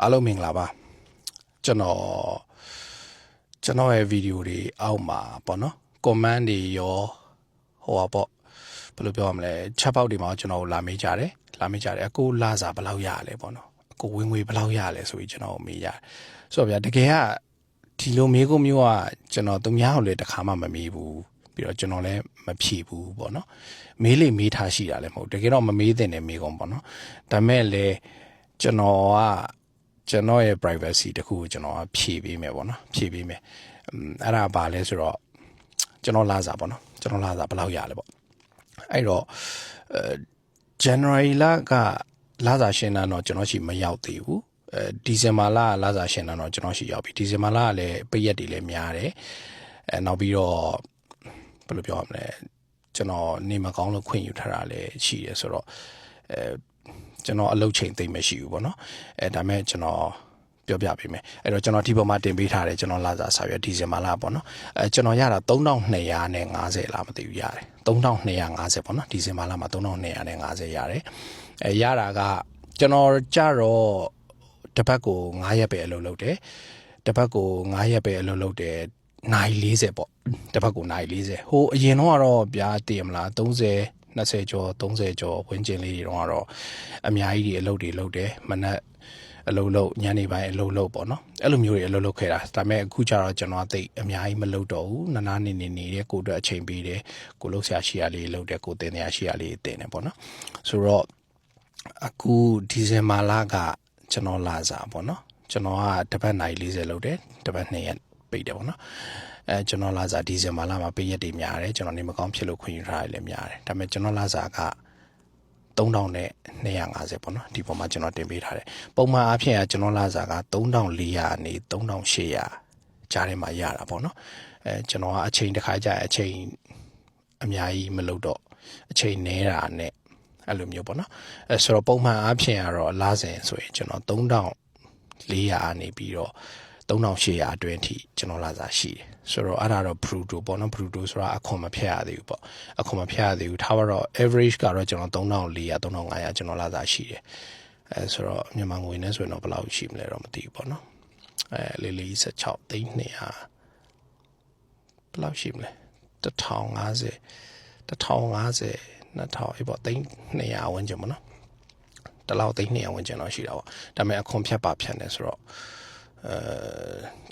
အားလုံးမင်္ဂလာပါကျွန်တော်ကျွန်တော်ရဲ့ဗီဒီယိုတွေအောက်မှာပေါ့နော် comment တွေရောဟိုပါပေါ့ဘယ်လိုပြောရမလဲချက်ပေါက်တွေမှာကျွန်တော်လာမေးကြတယ်လာမေးကြတယ်အကိုလာစာဘယ်လောက်ရလဲပေါ့နော်အကိုဝင်ငွေဘယ်လောက်ရလဲဆိုပြီးကျွန်တော်မေးကြတယ်ဆိုတော့ဗျာတကယ်ကဒီလိုမေးခွန်းမျိုးကကျွန်တော်သူများကိုလည်းတစ်ခါမှမမေးဘူးပြီးတော့ကျွန်တော်လည်းမဖြေဘူးပေါ့နော်မေးလေမေးထားရှိတာလည်းမဟုတ်တကယ်တော့မမေးတဲ့နေမေးကုန်ပေါ့နော်ဒါမဲ့လည်းကျွန်တော်က ကျွန်တော်ရဲ့ privacy တခုကိုကျွန်တော်ကဖြည့်ပေးမယ်ပေါ့နော်ဖြည့်ပေးမယ်အမ်အဲ့ဒါဘာလဲဆိုတော့ကျွန်တော်လာစားပေါ့နော်ကျွန်တော်လာစားဘယ်လောက်ရလဲပေါ့အဲ့တော့အဲ January လကလာစားရှင်းတာတော့ကျွန်တော်ရှိမရောက်သေးဘူးအဲဒီဇင်ဘာလကလာစားရှင်းတာတော့ကျွန်တော်ရှိရောက်ပြီဒီဇင်ဘာလကလည်းပိတ်ရက်တွေလည်းများတယ်အဲနောက်ပြီးတော့ဘယ်လိုပြောရမလဲကျွန်တော်နေမကောင်းလို့ခွင့်ယူထားတာလည်းရှိတယ်ဆိုတော့အဲ ကျွန်တော်အလုပ်ချိန်သိမ့်မရှိဘူးပေါ့နော်အဲဒါမဲ့ကျွန်တော်ပြောပြပေးမယ်အဲ့တော့ကျွန်တော်ဒီပေါ်မှာတင်ပေးထားတယ်ကျွန်တော်လာစားစာရွက်ဒီဇင်ဘာလပေါ့နော်အဲကျွန်တော်ရတာ3250လားမသိဘူးရတယ်3250ပေါ့နော်ဒီဇင်ဘာလမှာ3250ရတယ်အဲရတာကကျွန်တော်ကြတော့တစ်ပတ်ကို9ရက်ပဲအလုပ်လုပ်တယ်တစ်ပတ်ကို9ရက်ပဲအလုပ်လုပ်တယ်နိုင်40ပေါ့တစ်ပတ်ကိုနိုင်40ဟိုအရင်တော့ကတော့ဗျာတည်မလား30 20ကျော်30ကျော်ဝန်းကျင်လေးတွေတော့ကတော့အများကြီးတွေအလုပ်တွေလုပ်တယ်မနက်အလုပ်လုပ်ညနေပိုင်းအလုပ်လုပ်ပေါ့နော်အဲ့လိုမျိုးတွေအလုပ်လုပ်ခဲ့တာဒါပေမဲ့အခုကျတော့ကျွန်တော်အသိအများကြီးမလုပ်တော့ဘူးနာနာနေနေနေတဲ့ကိုအတွက်အချိန်ပေးတယ်ကိုလုပ်ဆရာရှိရလေးလုပ်တယ်ကိုတင်ရရှိရလေးတင်တယ်ပေါ့နော်ဆိုတော့အခုဒီဇင်ဘာလကကျွန်တော်လာစားပေါ့နော်ကျွန်တော်ကတစ်ပတ်နိုင်40လုပ်တယ်တစ်ပတ်2ရက်ပိတ်တယ်ပေါ့နော် အဲကျွန်တော်လာစားဒီဇင်ဘာလမှာပိတ်ရက်တွေများတယ်ကျွန်တော်နေမကောင်းဖြစ်လို့ခွင့်ယူထားတယ်လည်းများတယ်ဒါပေမဲ့ကျွန်တော်လာစားက3000နဲ့250ပေါ့နော်ဒီပေါ်မှာကျွန်တော်တင်ပေးထားတယ်ပုံမှန်အားဖြင့်ကကျွန်တော်လာစားက3400နေ3800ကြားထဲမှာရတာပေါ့နော်အဲကျွန်တော်ကအချိန်တစ်ခါကြာအချိန်အများကြီးမလုပ်တော့အချိန်နည်းတာနဲ့အဲ့လိုမျိုးပေါ့နော်အဲဆိုတော့ပုံမှန်အားဖြင့်ကတော့လာစဉ်ဆိုရင်ကျွန်တော်3400နေပြီးတော့ 3800အတွင်းထိကျွန်တော်လာစားရှိတယ်ဆိုတော့အဲ့ဒါတော့ bruto ပေါ့နော် bruto ဆိုတာအခွန်မဖြတ်ရသေးဘူးပေါ့အခွန်မဖြတ်ရသေးဘူးထားတော့ average ကတော့ကျွန်တော်3400 3500ကျွန်တော်လာစားရှိတယ်အဲဆိုတော့မြန်မာငွေနဲ့ဆိုရင်တော့ဘယ်လောက်ရှိမလဲတော့မသိဘူးပေါ့နော်အဲလေးလေး16သိန်း200ဘယ်လောက်ရှိမလဲ1050 1050 2000အေးပေါ့သိန်း200ဝန်းကျင်ပေါ့နော်တလောက်သိန်း200ဝန်းကျင်တော့ရှိတာပေါ့ဒါပေမဲ့အခွန်ဖြတ်ပါဖြတ်နေဆိုတော့ အဲ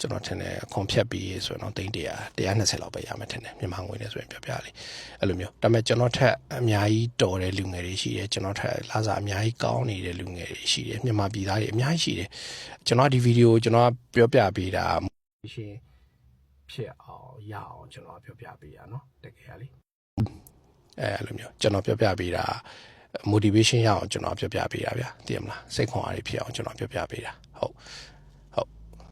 ကျွန်တော်ထင်တယ်အခွန်ဖြတ်ပြီးဆိုရင်တော့သိန်း100 120လောက်ပဲရမယ်ထင်တယ်မြန်မာငွေနဲ့ဆိုရင်ပြပြလေးအဲ့လိုမျိုးဒါပေမဲ့ကျွန်တော်ထက်အများကြီးတော်တဲ့လူငယ်တွေရှိတယ်ကျွန်တော်ထက်လာစားအများကြီးကောင်းနေတဲ့လူငယ်တွေရှိတယ်မြန်မာပြည်သားတွေအများကြီးရှိတယ်ကျွန်တော်ဒီဗီဒီယိုကျွန်တော်ပြောပြပေးတာရှင်ဖြစ်အောင်ရအောင်ကျွန်တော်ပြောပြပေးရနော်တကယ်ကလေအဲအဲ့လိုမျိုးကျွန်တော်ပြောပြပေးတာ motivation ရအောင်ကျွန်တော်ပြောပြပေးတာဗျာသိရမလားစိတ်ခွန်အားတွေဖြစ်အောင်ကျွန်တော်ပြောပြပေးတာဟုတ်